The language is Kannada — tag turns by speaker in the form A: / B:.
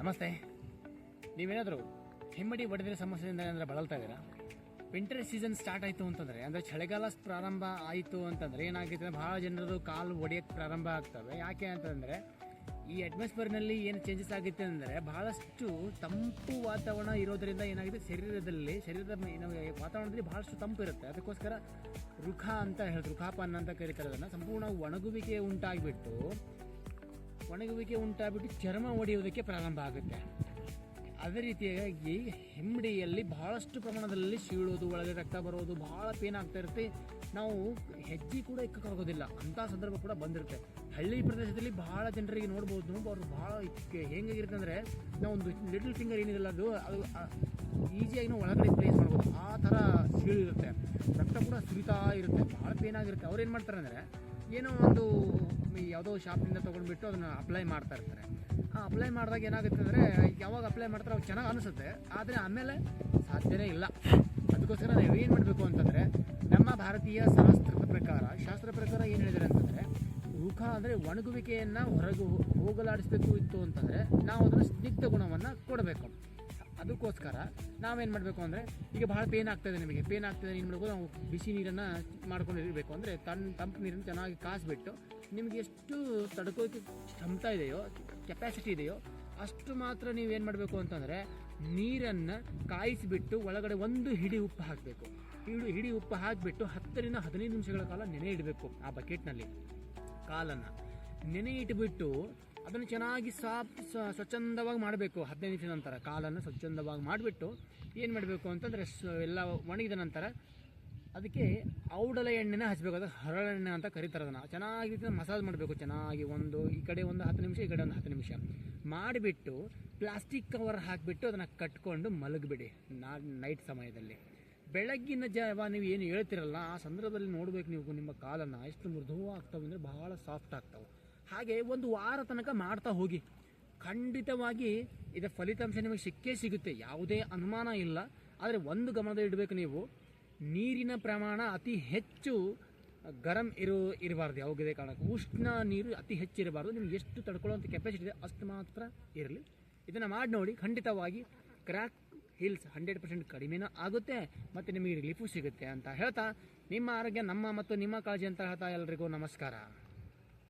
A: ನಮಸ್ತೆ. ನೀವೇನಾದರೂ ಹಿಮ್ಮಡಿ ಒಡೆದಿರೋ ಸಮಸ್ಯೆಯಿಂದ ಏನಾದರೂ ಬಳಲ್ತಾ ಇದ್ದೀರಾ? ವಿಂಟರ್ ಸೀಸನ್ ಸ್ಟಾರ್ಟ್ ಆಯಿತು ಅಂತಂದರೆ, ಅಂದರೆ ಚಳಿಗಾಲ ಪ್ರಾರಂಭ ಆಯಿತು ಅಂತಂದರೆ ಏನಾಗುತ್ತೆ ಅಂದರೆ ಭಾಳ ಜನರದು ಕಾಲು ಒಡೆಯೋಕ್ಕೆ ಪ್ರಾರಂಭ ಆಗ್ತವೆ. ಯಾಕೆ ಅಂತಂದರೆ, ಈ ಅಟ್ಮಾಸ್ಫಿಯರ್ನಲ್ಲಿ ಏನು ಚೇಂಜಸ್ ಆಗುತ್ತೆ ಅಂದರೆ ಬಹಳಷ್ಟು ತಂಪು ವಾತಾವರಣ ಇರೋದರಿಂದ ಏನಾಗಿದೆ ಶರೀರದಲ್ಲಿ, ಶರೀರದ ವಾತಾವರಣದಲ್ಲಿ ಬಹಳಷ್ಟು ತಂಪು ಇರುತ್ತೆ. ಅದಕ್ಕೋಸ್ಕರ ರುಖ ಅಂತ ಹೇಳಿದ್ರು ರುಖಾಪನ್ ಅಂತ ಕರೀತಾರೆ ಅದನ್ನು. ಸಂಪೂರ್ಣ ಒಣಗುವಿಕೆ ಉಂಟಾಗಿಬಿಟ್ಟು ಒಣಗುವಿಕೆ ಉಂಟಾಗ್ಬಿಟ್ಟು ಚರ್ಮ ಒಡೆಯುವುದಕ್ಕೆ ಪ್ರಾರಂಭ ಆಗುತ್ತೆ. ಅದೇ ರೀತಿಯಾಗಿ ಹೆಮ್ಮಡಿಯಲ್ಲಿ ಬಹಳಷ್ಟು ಪ್ರಮಾಣದಲ್ಲಿ ಸೀಳೋದು ಒಳಗೆ ರಕ್ತ ಬರೋದು, ಬಹಳ ಪೇನ್ ಆಗ್ತಾ ಇರುತ್ತೆ. ನಾವು ಹೆಜ್ಜೆ ಕೂಡ ಇಕ್ಕಾಗೋದಿಲ್ಲ ಅಂಥ ಸಂದರ್ಭ ಕೂಡ ಬಂದಿರುತ್ತೆ. ಹಳ್ಳಿ ಪ್ರದೇಶದಲ್ಲಿ ಬಹಳ ಜನರಿಗೆ ನೋಡ್ಬೋದು ಅವರು ಭಾಳ ಹೆಂಗಾಗಿರುತ್ತೆ ಅಂದರೆ ನಾವು ಒಂದು ಲಿಟಲ್ ಫಿಂಗರ್ ಏನಿರಲ್ಲ ಅದು ಅದು ಈಸಿಯಾಗಿ ನಾವು ಒಳಗಡೆ ಪ್ಲೇಸ್ ಮಾಡ್ಬೋದು. ಆ ಥರ ಸೀಳಿರುತ್ತೆ. ರಕ್ತ ಕೂಡ ಸುರಿತಾ ಇರುತ್ತೆ. ಭಾಳ ಪೇನ್ ಆಗಿರುತ್ತೆ. ಅವ್ರು ಏನು ಮಾಡ್ತಾರೆ ಅಂದರೆ ಏನೋ ಒಂದು ಯಾವುದೋ ಶಾಪಿಂದ ತೊಗೊಂಡ್ಬಿಟ್ಟು ಅದನ್ನು ಅಪ್ಲೈ ಮಾಡ್ತಾ ಇರ್ತಾರೆ. ಆ ಅಪ್ಲೈ ಮಾಡಿದಾಗ ಏನಾಗುತ್ತೆ ಅಂದರೆ ಯಾವಾಗ ಅಪ್ಲೈ ಮಾಡ್ತಾರೆ ಅವಾಗ ಚೆನ್ನಾಗಿ ಅನಿಸುತ್ತೆ. ಆದರೆ ಆಮೇಲೆ ಸಾಧ್ಯನೇ ಇಲ್ಲ. ಅದಕ್ಕೋಸ್ಕರ ನಾವು ಏನು ಮಾಡಬೇಕು ಅಂತಂದರೆ, ನಮ್ಮ ಭಾರತೀಯ ಶಾಸ್ತ್ರದ ಪ್ರಕಾರ, ಶಾಸ್ತ್ರ ಪ್ರಕಾರ ಏನು ಹೇಳಿದ್ದಾರೆ ಅಂತಂದರೆ ಮುಖ ಅಂದರೆ ಒಣಗುವಿಕೆಯನ್ನು ಹೊರಗೆ ಹೋಗಲಾಡಿಸ್ಬೇಕು ಇತ್ತು ಅಂತಂದರೆ, ನಾವು ಅದರ ಸ್ನಿಗ್ಧ ಗುಣವನ್ನು ಕೊಡಬೇಕು. ಅದಕ್ಕೋಸ್ಕರ ನಾವೇನು ಮಾಡಬೇಕು ಅಂದರೆ ಈಗ ಭಾಳ ಪೇನ್ ಆಗ್ತಾಯಿದೆ ನಿಮಗೆ. ಪೇನ್ ಆಗ್ತಾಯಿದೆ ಏನು ಮಾಡಬೇಕು ನಾವು ಬಿಸಿ ನೀರನ್ನು ಮಾಡ್ಕೊಂಡು ಇರಬೇಕು ಅಂದರೆ ತಣ್ಣ ತಂಪು ನೀರನ್ನು ಚೆನ್ನಾಗಿ ಕಾಸಿಬಿಟ್ಟು ನಿಮಗೆ ಎಷ್ಟು ತಡ್ಕೋಕ್ಕೆ ಕ್ಷಮತಾ ಇದೆಯೋ ಕೆಪಾಸಿಟಿ ಇದೆಯೋ ಅಷ್ಟು ಮಾತ್ರ ನೀವೇನು ಮಾಡಬೇಕು ಅಂತಂದರೆ ನೀರನ್ನು ಕಾಯಿಸಿಬಿಟ್ಟು ಒಳಗಡೆ ಒಂದು ಹಿಡಿ ಉಪ್ಪು ಹಾಕಬೇಕು. ಹಿಡಿ ಹಿಡಿ ಉಪ್ಪು ಹಾಕಿಬಿಟ್ಟು ಹತ್ತರಿಂದ ಹದಿನೈದು ನಿಮಿಷಗಳ ಕಾಲ ನೆನೆ ಇಡಬೇಕು ಆ ಬಕೆಟ್ನಲ್ಲಿ ಕಾಲನ್ನು ನೆನೆ ಇಟ್ಬಿಟ್ಟು ಅದನ್ನು ಚೆನ್ನಾಗಿ ಸಾಪ್ ಸ್ವಚ್ಛಂದವಾಗಿ ಮಾಡಬೇಕು. ಹದಿನೈದು ನಿಮಿಷ ನಂತರ ಕಾಲನ್ನು ಸ್ವಚ್ಛಂದವಾಗಿ ಮಾಡಿಬಿಟ್ಟು ಏನು ಮಾಡಬೇಕು ಅಂತಂದರೆ ಎಲ್ಲ ಒಣಗಿದ ನಂತರ ಅದಕ್ಕೆ ಔಡಲ ಎಣ್ಣೆನ ಹಚ್ಚಬೇಕು ಅದು ಹರಳೆಣ್ಣೆ ಅಂತ ಕರೀತಾರೆ ಅದನ್ನು. ಚೆನ್ನಾಗಿ ಮಸಾಜ್ ಮಾಡಬೇಕು. ಚೆನ್ನಾಗಿ ಒಂದು ಈ ಕಡೆ ಒಂದು ಹತ್ತು ನಿಮಿಷ, ಈ ಕಡೆ ಒಂದು ಹತ್ತು ನಿಮಿಷ. ಮಾಡಿಬಿಟ್ಟು ಪ್ಲಾಸ್ಟಿಕ್ ಕವರ್ ಹಾಕಿಬಿಟ್ಟು ಅದನ್ನು ಕಟ್ಕೊಂಡು ಮಲಗಿಬಿಡಿ ನಾ ನೈಟ್ ಸಮಯದಲ್ಲಿ. ಬೆಳಗ್ಗಿನ ಜಾವ ನೀವು ಏನು ಹೇಳ್ತಿರಲ್ಲ, ಆ ಸಂದರ್ಭದಲ್ಲಿ ನೋಡಬೇಕು ನೀವು ನಿಮ್ಮ ಕಾಲನ್ನು. ಎಷ್ಟು ಮೃದುವಾಗ್ತವೆ ಅಂದರೆ ಬಹಳ ಸಾಫ್ಟ್ ಆಗ್ತವೆ. ಹಾಗೆ ಒಂದು ವಾರ ತನಕ ಮಾಡ್ತಾ ಹೋಗಿ. ಖಂಡಿತವಾಗಿ ಇದರ ಫಲಿತಾಂಶ ನಿಮಗೆ ಸಿಕ್ಕೇ ಸಿಗುತ್ತೆ. ಯಾವುದೇ ಅನುಮಾನ ಇಲ್ಲ. ಆದರೆ ಒಂದು ಗಮನದಲ್ಲಿ ಇಡಬೇಕು ನೀವು. ನೀರಿನ ಪ್ರಮಾಣ ಅತಿ ಹೆಚ್ಚು ಗರಂ ಇರೋ, ಇರಬಾರ್ದು. ಯಾವುದೇ ಕಾರಣಕ್ಕೆ? ಉಷ್ಣ ನೀರು ಅತಿ ಹೆಚ್ಚು ಇರಬಾರ್ದು. ನಿಮ್ಗೆ ಎಷ್ಟು ತಡ್ಕೊಳ್ಳೋಂಥ ಕೆಪಾಸಿಟಿ ಇದೆ ಅಷ್ಟು ಮಾತ್ರ ಇರಲಿ. ಇದನ್ನು ಮಾಡಿ ನೋಡಿ. ಖಂಡಿತವಾಗಿ ಕ್ರ್ಯಾಕ್ ಹಿಲ್ಸ್ ಹಂಡ್ರೆಡ್ ಪರ್ಸೆಂಟ್ ಕಡಿಮೆನೂ ಆಗುತ್ತೆ ಮತ್ತು ನಿಮಗೆ ರಿಲೀಫು ಸಿಗುತ್ತೆ ಅಂತ ಹೇಳ್ತಾ ನಿಮ್ಮ ಆರೋಗ್ಯ, ನಮ್ಮ ಮತ್ತು ನಿಮ್ಮ ಕಾಳಜಿ ಅಂತ ಹೇಳ್ತಾ ಎಲ್ರಿಗೂ ನಮಸ್ಕಾರ.